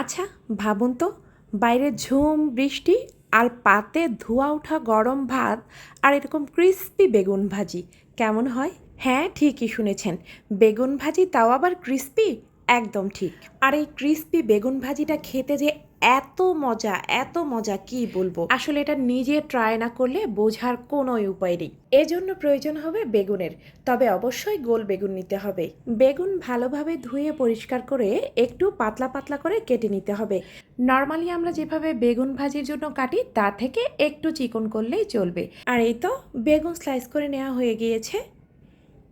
আচ্ছা ভাবুন তো, বাইরে ঝুম, বৃষ্টি আর পাতে ধোয়া ওঠা গরম ভাত আর এরকম ক্রিস্পি বেগুন ভাজি, কেমন হয়? হ্যাঁ ঠিকই শুনেছেন, বেগুন ভাজি তাও আবার ক্রিস্পি একদম ঠিক। আর এই ক্রিস্পি বেগুন ভাজিটা খেতে যে এত মজা এত মজা, কি বলব? আসলে এটা নিজে ট্রাই না করলে বোঝার কোনো উপায় নেই। এজন্য প্রয়োজন হবে বেগুনের। তবে অবশ্যই গোল বেগুন নিতে হবে। বেগুন ভালোভাবে ধুয়ে পরিষ্কার করে একটু পাতলা পাতলা করে কেটে নিতে হবে। নর্মালি আমরা যেভাবে বেগুন ভাজির জন্য কাটি, তা থেকে একটু চিকন করলেই চলবে। আর এই তো বেগুন স্লাইস করে নেওয়া হয়ে গিয়েছে।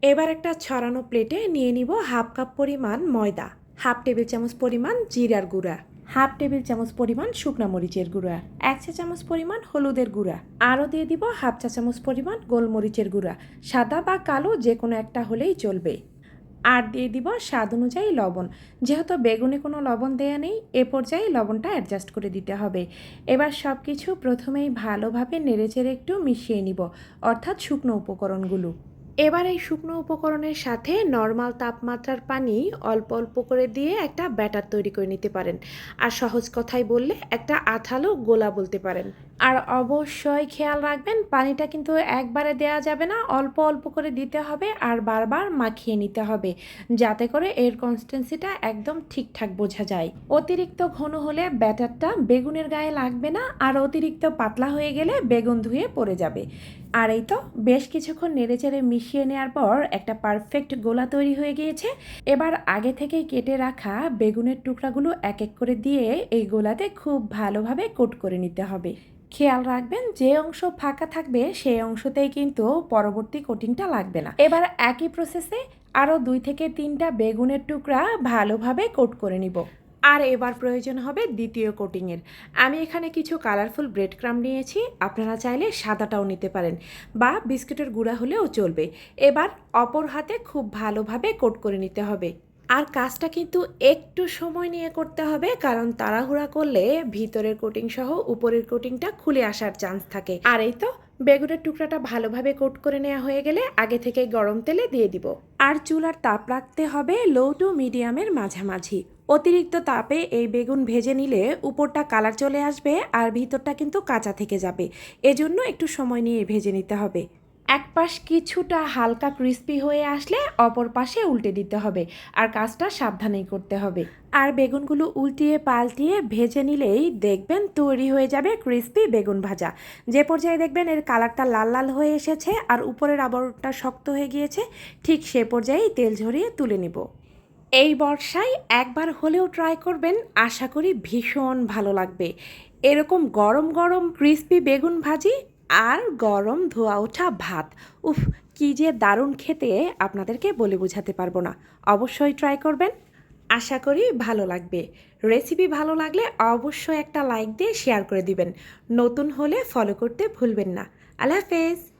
এবার একটা ছড়ানো প্লেটে নিয়ে নিব হাফ কাপ পরিমাণ ময়দা, হাফ টেবিল চামচ পরিমাণ জিরার গুঁড়া। হাফ টেবিল চামচ পরিমাণ শুকনা মরিচের গুঁড়া, এক চা চামচ পরিমাণ হলুদের গুঁড়া। আরও দিয়ে দিব হাফ চা চামচ পরিমাণ গোলমরিচের গুঁড়া, সাদা বা কালো যে কোনো একটা হলেই চলবে। আর দিয়ে দিব স্বাদ অনুযায়ী লবণ, যেহেতু বেগুনে কোনো লবণ দেয়া নেই, এ পর্যায়ে লবণটা অ্যাডজাস্ট করে দিতে হবে। এবার সব কিছু প্রথমেই ভালোভাবে নেড়েচেড়ে একটু মিশিয়ে নিব, অর্থাৎ শুকনো উপকরণগুলো। এবার এই শুকনো উপকরণের সাথে নর্মাল তাপমাত্রার পানি অল্প অল্প করে দিয়ে একটা ব্যাটার তৈরি করে নিতে পারেন। আর সহজ কথায় বললে একটা আঠালো গোলা বলতে পারেন। আর অবশ্যই খেয়াল রাখবেন, পানিটা কিন্তু একবারে দেয়া যাবে না, অল্প অল্প করে দিতে হবে আর বারবার মাখিয়ে নিতে হবে যাতে করে এর কনসিস্টেন্সিটা একদম ঠিকঠাক বোঝা যায়। অতিরিক্ত ঘন হলে ব্যাটারটা বেগুনের গায়ে লাগবে না আর অতিরিক্ত পাতলা হয়ে গেলে বেগুন ধুয়ে পড়ে যাবে। আর এই তো বেশ কিছুক্ষণ নেড়েচেড়ে মিশিয়ে নেওয়ার পর একটা পারফেক্ট গোলা তৈরি হয়ে গিয়েছে। এবার আগে থেকেই কেটে রাখা বেগুনের টুকরাগুলো এক এক করে দিয়ে এই গোলাতে খুব ভালোভাবে কোট করে নিতে হবে। খেয়াল রাখবেন, যে অংশ ফাঁকা থাকবে, সেই অংশতেই কিন্তু পরবর্তী কোটিংটা লাগবে না। এবার একই প্রসেসে আরও দুই থেকে তিনটা বেগুনের টুকরা ভালোভাবে কোট করে নিব। আর এবার প্রয়োজন হবে দ্বিতীয় কোটিংয়ের আমি এখানে কিছু কালারফুল ব্রেড ক্রাম নিয়েছি, আপনারা চাইলে সাদাটাও নিতে পারেন, বা বিস্কুটের গুঁড়া হলেও চলবে। এবার অপর হাতে খুব ভালোভাবে কোট করে নিতে হবে। আর কাজটা কিন্তু একটু সময় নিয়ে করতে হবে, কারণ তাড়াহুড়া করলে ভিতরের কোটিং সহ উপরের কোটিংটা খুলে আসার চান্স থাকে। আর এই তো, বেগুনের টুকরাটা ভালোভাবে কোট করে নেওয়া হয়ে গেলে আগে থেকে গরম তেলে দিয়ে দিব। আর চুলার তাপ রাখতে হবে লো টু মিডিয়ামের মাঝামাঝি। অতিরিক্ত তাপে এই বেগুন ভেজে নিলে উপরটা কালার চলে আসবে আর ভিতরটা কিন্তু কাঁচা থেকে যাবে। এজন্য একটু সময় নিয়ে ভেজে নিতে হবে। এক পাশ কিছুটা হালকা ক্রিস্পি হয়ে আসলে অপর পাশে উল্টে দিতে হবে আর কাজটা সাবধানেই করতে হবে। আর বেগুনগুলো উল্টিয়ে পাল্টিয়ে ভেজে নিলেই দেখবেন তৈরি হয়ে যাবে ক্রিস্পি বেগুন ভাজা। যে পর্যায়ে দেখবেন এর কালারটা লাল লাল হয়ে এসেছে আর উপরের আবরণটা শক্ত হয়ে গিয়েছে, ঠিক সে পর্যায়েই তেল ঝরিয়ে তুলে নিব। এই বর্ষায় একবার হলেও ট্রাই করবেন, আশা করি ভীষণ ভালো লাগবে। এরকম গরম গরম ক্রিস্পি বেগুন ভাজি আর গরম ধোয়া ওঠা ভাত। উফ, কি যে দারুণ খেতে আপনাদেরকে বলে বোঝাতে পারব না। অবশ্যই ট্রাই করবেন। আশা করি ভালো লাগবে। রেসিপি ভালো লাগলে অবশ্যই একটা লাইক দিয়ে শেয়ার করে দিবেন। নতুন হলে ফলো করতে ভুলবেন না। আল্লাহ হাফেজ।